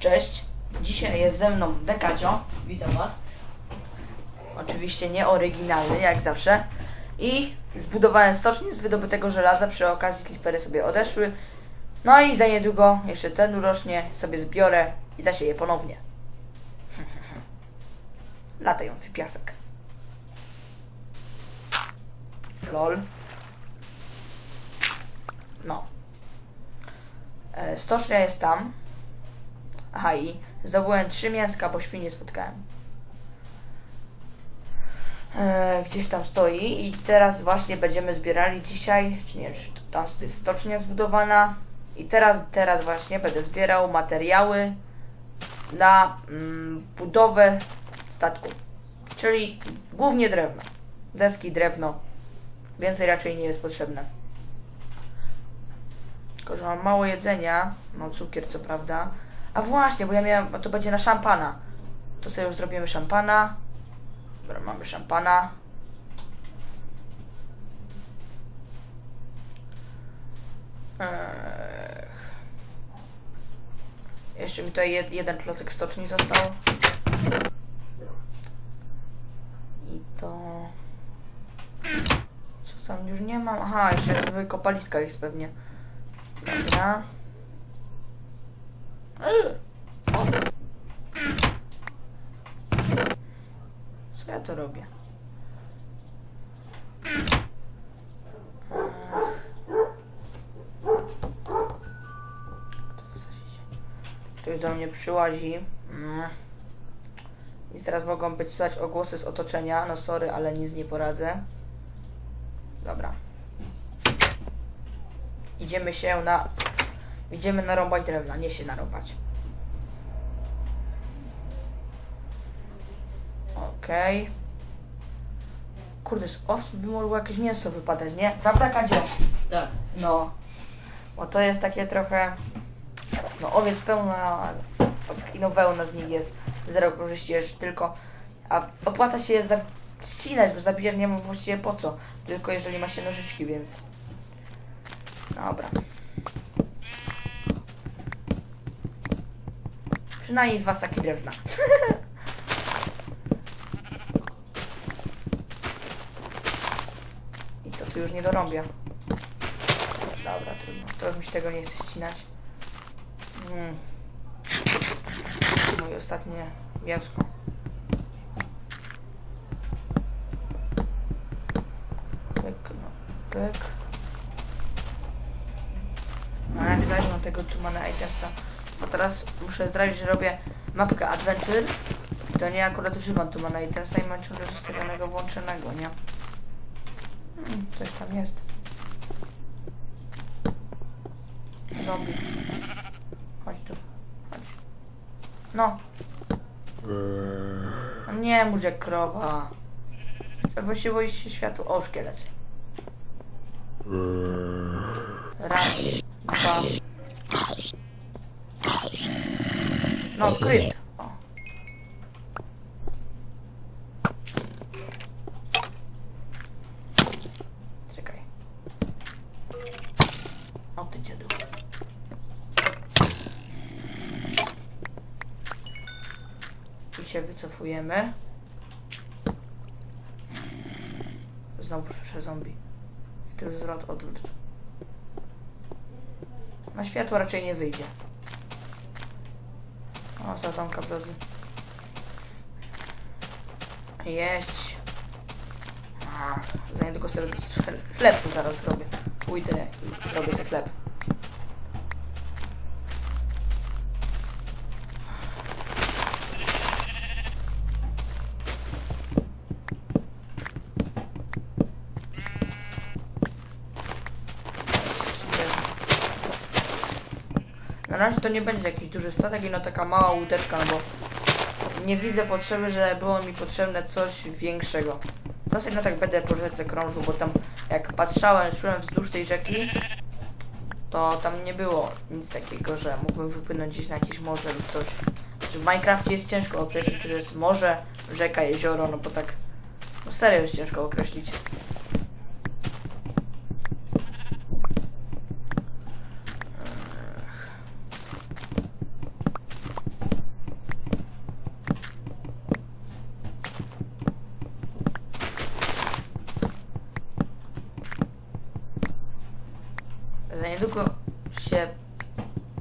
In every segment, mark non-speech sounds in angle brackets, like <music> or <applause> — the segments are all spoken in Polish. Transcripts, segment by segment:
Cześć, dzisiaj jest ze mną Dekacio, witam was. Oczywiście nie oryginalny, jak zawsze. I zbudowałem stocznię z wydobytego żelaza, przy okazji klipery sobie odeszły. No i za niedługo jeszcze ten urośnie, sobie zbiorę i zasieję ponownie. <laughs> Latający piasek. Lol. No. E, Stocznia jest tam. Aha i zdobyłem trzy mięska, bo świnie spotkałem. E, gdzieś tam stoi i teraz właśnie będziemy zbierali dzisiaj, czy nie wiem, czy to tam jest stocznia zbudowana. I teraz, teraz właśnie będę zbierał materiały na mm, budowę statku, czyli głównie drewno, deski, drewno, więcej raczej nie jest potrzebne. Tylko, że mam mało jedzenia, no cukier co prawda, a właśnie, bo ja miałem, bo to będzie na szampana, to sobie już zrobimy szampana, Dobra, mamy szampana. Ech. Jeszcze mi tutaj jed, jeden klocek stoczni został. I to... Co tam już nie mam? Aha, jeszcze wykopaliska jest pewnie. Dobra. Co ja to robię? Ktoś do mnie przyłazi. Mm. I teraz mogą być słychać ogłosy z otoczenia. No sorry, ale nic nie poradzę. Dobra. Idziemy się na... Idziemy narąbać drewna, nie się narąbać. Okej. Kurde, z owc by mogło jakieś mięso wypadać, nie? Prawda, Kadzio? Tak. No. Bo to jest takie trochę... No owiec pełna, i no wełna z nich jest. Zero korzyści jest tylko... A opłaca się je za- ścinać, bo zabijać nie ma właściwie po co. Tylko jeżeli ma się nożyczki, więc... Dobra. Przynajmniej dwa staki drewna. <laughs> tu już nie dorąbię. Dobra, trudno. Już mi się tego nie chce ścinać. Mm. Moje ostatnie mięsko. Pyk, no, pyk. A jak zajmę tego Tumana Itemsa. Bo teraz muszę zdradzić, że robię mapkę Adventure. To nie akurat używam Tumana Itemsa i mam ciągle zostawionego włączonego, nie? Hmm, coś tam jest. Zombie. Chodź tu. Chodź. No. No Nie mów jak krowa. Bo się się światu. O, szkielet. Raz, dwa. No, kryt. O. Czekaj. O ty dziadu. I się Znowu przez zombie. Tył zwrot, odwrót. Na światło raczej nie wyjdzie. O, sadzonka brzozy. Jeść. Za niedługo sobie chleb zaraz zrobię. Pójdę i zrobię sobie chleb. Razie to nie będzie jakiś duży statek, no taka mała łódeczka, no bo nie widzę potrzeby, że było mi potrzebne coś większego. Dosyć no tak będę po rzece krążył, bo tam jak patrzałem, szłem wzdłuż tej rzeki, to tam nie było nic takiego, że mógłbym wypłynąć gdzieś na jakieś morze lub coś. Znaczy w Minecrafcie jest ciężko określić, czy to jest morze, rzeka, jezioro, no bo tak no serio jest ciężko określić.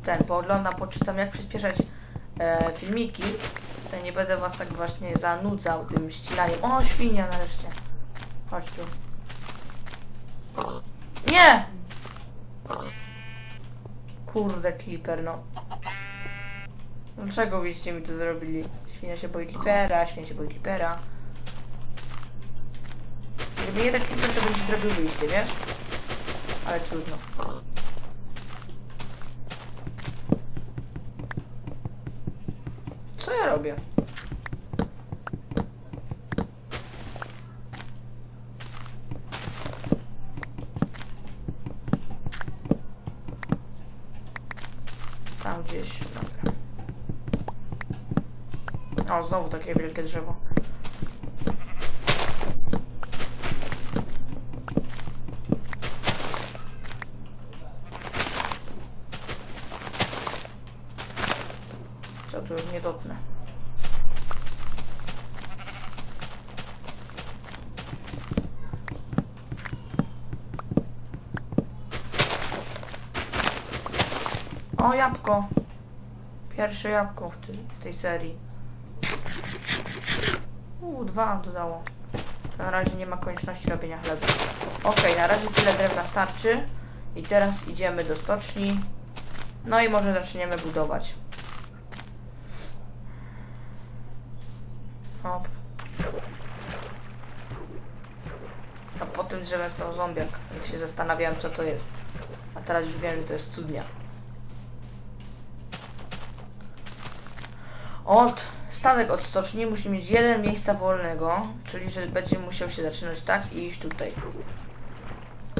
Ten, pooglądam, poczytam jak przyspieszać e, filmiki, to nie będę was tak właśnie zanudzał tym ścinaniem. O, świnia nareszcie. Chodź tu. Nie! Kurde, Clipper, no. Dlaczego wyście mi to zrobili? Świnia się boi Clippera, świnia się boi Clippera. Gdyby tak Clipper, to ci zrobił wyjście, wiesz? Ale trudno. Ja robię? Tam gdzieś, dobra. O, znowu takie wielkie drzewo. Co tu już nie dotknę. O, jabłko. Pierwsze jabłko w, ty, w tej serii. Uuu, dwa dodało. To na razie nie ma konieczności robienia chleba. Okej, na razie tyle drewna starczy. I teraz idziemy do stoczni. No i może zaczniemy budować. Hop. A po tym drzewem stał zombiak, więc się zastanawiałem co to jest. A teraz już wiem, że to jest studnia. Od statek od stoczni musi mieć jeden miejsca wolnego, czyli że będzie musiał się zaczynać tak i iść tutaj.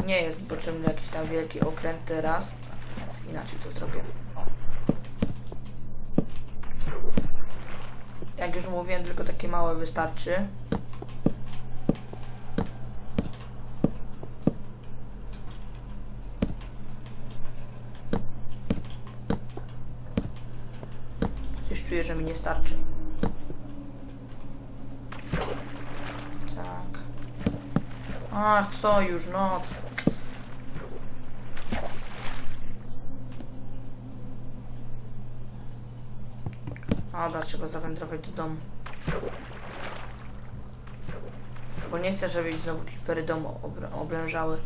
Nie jest potrzebny jakiś tam wielki okręt teraz. Inaczej to zrobię. Jak już mówiłem, tylko takie małe wystarczy. Coś czuję, że mi nie starczy. Tak. Ach, co już noc. Dobra, trzeba zawędrować do domu. Bo nie chcę, żeby znowu klipery domu obr- oblężały.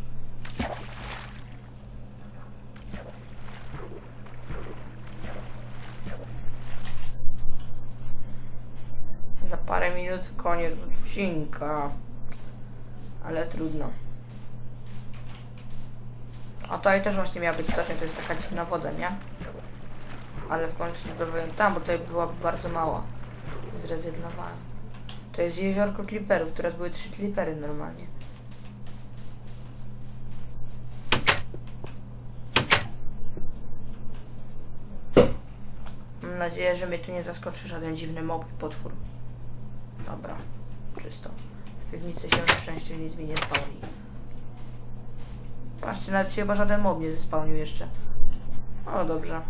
Za parę minut koniec odcinka. Ale trudno. A tutaj też właśnie miała być to jest taka dziwna woda, nie? Ale w końcu zdobyłem tam, bo tutaj była bardzo mała. Zrezygnowałem. To jest jeziorko kliperów, teraz były trzy klipery normalnie. Mam nadzieję, że mnie tu nie zaskoczy żaden dziwny mob i potwór. Dobra, czysto. W piwnicy się na szczęście nic mi nie spełni. Patrzcie, nawet się chyba żaden mob nie zespałnił jeszcze. O, dobrze.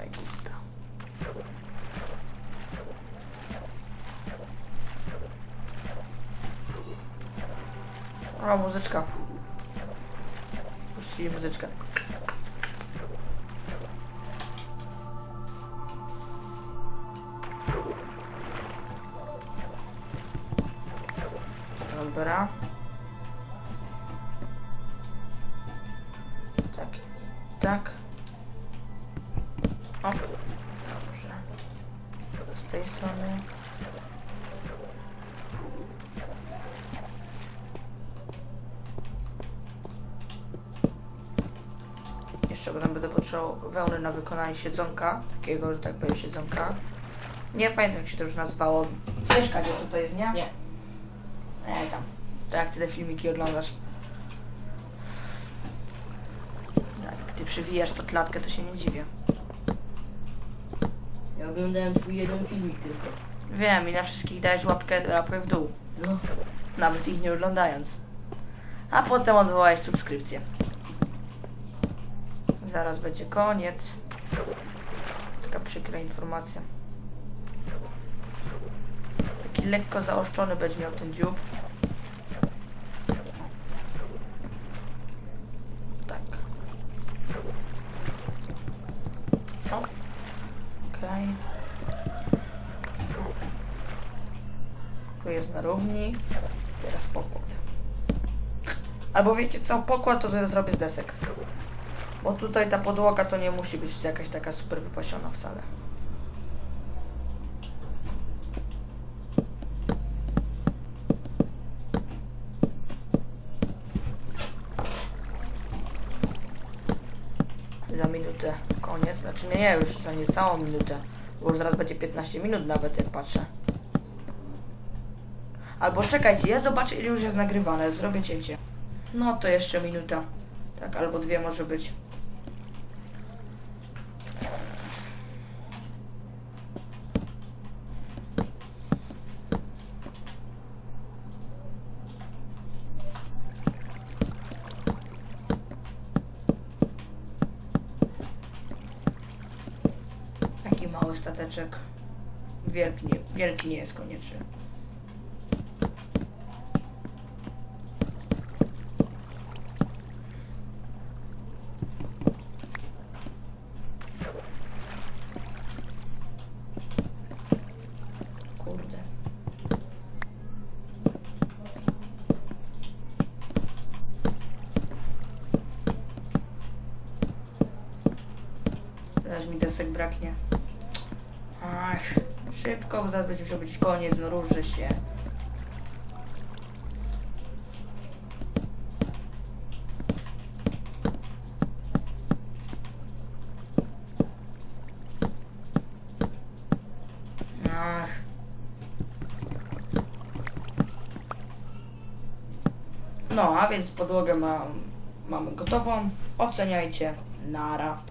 Me gusta. O, muzyczka. Puścili muzyczkę. Dobra. Tak tak. Z tej strony. Jeszcze potem będę potrzebował wełny na wykonanie siedzonka, takiego, że tak powiem, siedzonka. Nie pamiętam, jak się to już nazywało. Kadzie, co to jest, nie? Nie. Nie, tam. To jak ty te filmiki oglądasz. Tak, jak ty przywijasz co klatkę, to się nie dziwię. Ja oglądałem twój jeden filmik tylko. Wiem i na wszystkich dajesz łapkę, łapkę w dół. No. Nawet ich nie oglądając. A potem odwołałeś subskrypcję. Zaraz będzie koniec. taka przykra informacja. Taki lekko zaoszczony będzie miał ten dziób. Tu jest na równi. Teraz pokład. Albo wiecie co, pokład to zrobię z desek. Bo tutaj ta podłoga to nie musi być jakaś taka super wypasiona wcale. Za minutę koniec, znaczy nie, nie, już za niecałą minutę. Bo już zaraz będzie 15 minut nawet jak patrzę. Albo czekajcie, ja zobaczę ile już jest nagrywane, zrobię cięcie. No to jeszcze minuta. Tak, albo dwie może być. Taki mały stateczek. Wielki nie, wielki nie jest konieczny. Desek braknie. Ach, szybko, bo zaraz będzie musiał być koniec, no ruszy się. Ach. No, a więc podłogę mam, mamy gotową. Oceniajcie. Nara.